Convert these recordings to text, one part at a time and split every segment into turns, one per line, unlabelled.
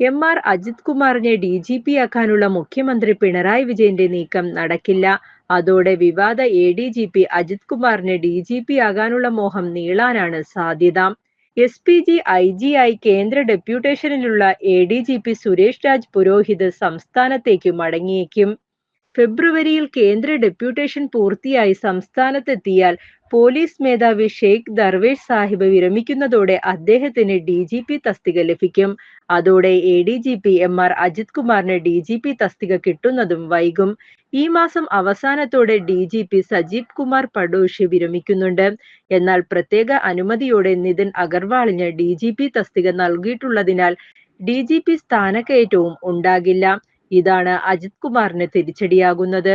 M R Ajith കുമാറിനെ D G P ആക്കാനുള്ള മുഖ്യമന്ത്രി പിണറായി വിജയന്റെ നീക്കം നടക്കില്ല. അതോടെ വിവാദ A D G P Ajith കുമാറിന് ഡി ജി പി ആകാനുള്ള മോഹം നീളാനാണ് സാധ്യത. S P G I G ആയി കേന്ദ്ര ഡെപ്യൂട്ടേഷനിലുള്ള A D G P Suresh Raj Purohit സംസ്ഥാനത്തേക്ക് മടങ്ങിയേക്കും. ഫെബ്രുവരിയിൽ കേന്ദ്ര ഡെപ്യൂട്ടേഷൻ പൂർത്തിയായി സംസ്ഥാനത്തെത്തിയാൽ പോലീസ് മേധാവി ഷെയ്ഖ് ദർവേഷ് സാഹിബ് വിരമിക്കുന്നതോടെ അദ്ദേഹത്തിന് ഡി ജി പി തസ്തിക ലഭിക്കും. അതോടെ A D G P M R Ajith കുമാറിന് ഡി ജി പി തസ്തിക കിട്ടുന്നതും വൈകും. ഈ മാസം അവസാനത്തോടെ D G P Sajeev Kumar Padoshi വിരമിക്കുന്നുണ്ട്. എന്നാൽ പ്രത്യേക അനുമതിയോടെ നിതിൻ അഗർവാളിന് ഡി ജി പി തസ്തിക നൽകിയിട്ടുള്ളതിനാൽ ഡി ജി പി സ്ഥാനക്കയറ്റവും ഉണ്ടാകില്ല. ഇതാണ് അജിത് കുമാറിന് തിരിച്ചടിയാകുന്നത്.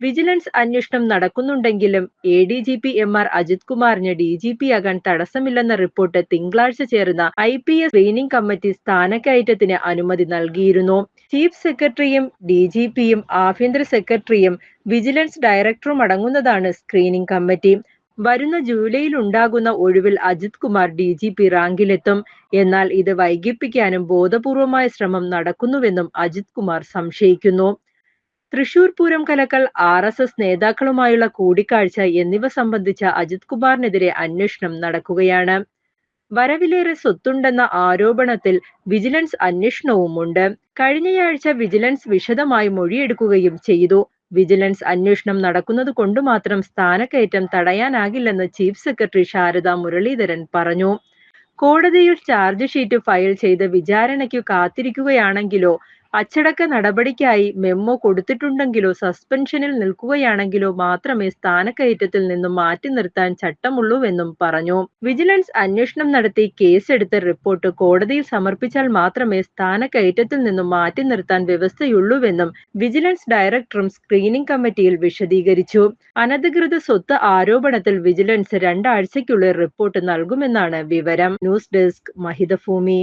വിജിലൻസ് അന്വേഷണം നടക്കുന്നുണ്ടെങ്കിലും A D G P M R Ajith കുമാറിന് ഡി ജി പി ആകാൻ തടസ്സമില്ലെന്ന റിപ്പോർട്ട് തിങ്കളാഴ്ച ചേർന്ന I P S screening committee സ്ഥാനക്കയറ്റത്തിന് അനുമതി നൽകിയിരുന്നു. ചീഫ് സെക്രട്ടറിയും ഡി ജി പിയും ആഭ്യന്തര സെക്രട്ടറിയും വിജിലൻസ് ഡയറക്ടറും അടങ്ങുന്നതാണ് സ്ക്രീനിംഗ് കമ്മിറ്റി വരുന്ന ജൂലൈയിൽ ഉണ്ടാകുന്ന ഒഴിവിൽ Ajith Kumar D G P റാങ്കിലെത്തും. എന്നാൽ ഇത് വൈകിപ്പിക്കാനും ബോധപൂർവമായ ശ്രമം നടക്കുന്നുവെന്നും അജിത് കുമാർ സംശയിക്കുന്നു. തൃശൂർ പൂരം കലക്കൽ ആർ എസ് എസ് നേതാക്കളുമായുള്ള കൂടിക്കാഴ്ച എന്നിവ സംബന്ധിച്ച അജിത് കുമാറിനെതിരെ അന്വേഷണം നടക്കുകയാണ്. വരവിലേറെ സ്വത്തുണ്ടെന്ന ആരോപണത്തിൽ വിജിലൻസ് അന്വേഷണവുമുണ്ട്. കഴിഞ്ഞയാഴ്ച വിജിലൻസ് വിശദമായി മൊഴിയെടുക്കുകയും ചെയ്തു. വിജിലൻസ് അന്വേഷണം നടക്കുന്നത് കൊണ്ട് മാത്രം സ്ഥാനക്കയറ്റം തടയാനാകില്ലെന്ന് ചീഫ് സെക്രട്ടറി ശാരദ മുരളീധരൻ പറഞ്ഞു. കോടതിയിൽ ചാർജ് ഷീറ്റ് ഫയൽ ചെയ്ത് വിചാരണയ്ക്കു കാത്തിരിക്കുകയാണെങ്കിലോ അച്ചടക്ക നടപടിക്കായി മെമ്മോ കൊടുത്തിട്ടുണ്ടെങ്കിലോ സസ്പെൻഷനിൽ നിൽക്കുകയാണെങ്കിലോ മാത്രമേ സ്ഥാനക്കയറ്റത്തിൽ നിന്നും മാറ്റി നിർത്താൻ ചട്ടമുള്ളൂവെന്നും പറഞ്ഞു. വിജിലൻസ് അന്വേഷണം നടത്തി കേസെടുത്ത റിപ്പോർട്ട് കോടതിയിൽ സമർപ്പിച്ചാൽ മാത്രമേ സ്ഥാനക്കയറ്റത്തിൽ നിന്നും മാറ്റി നിർത്താൻ വ്യവസ്ഥയുള്ളൂവെന്നും വിജിലൻസ് ഡയറക്ടറും സ്ക്രീനിംഗ് കമ്മിറ്റിയിൽ വിശദീകരിച്ചു. അനധികൃത സ്വത്ത് ആരോപണത്തിൽ വിജിലൻസ് രണ്ടാഴ്ചയ്ക്കുള്ളിൽ റിപ്പോർട്ട് നൽകുമെന്നാണ് വിവരം. News desk Mahithabhoomi.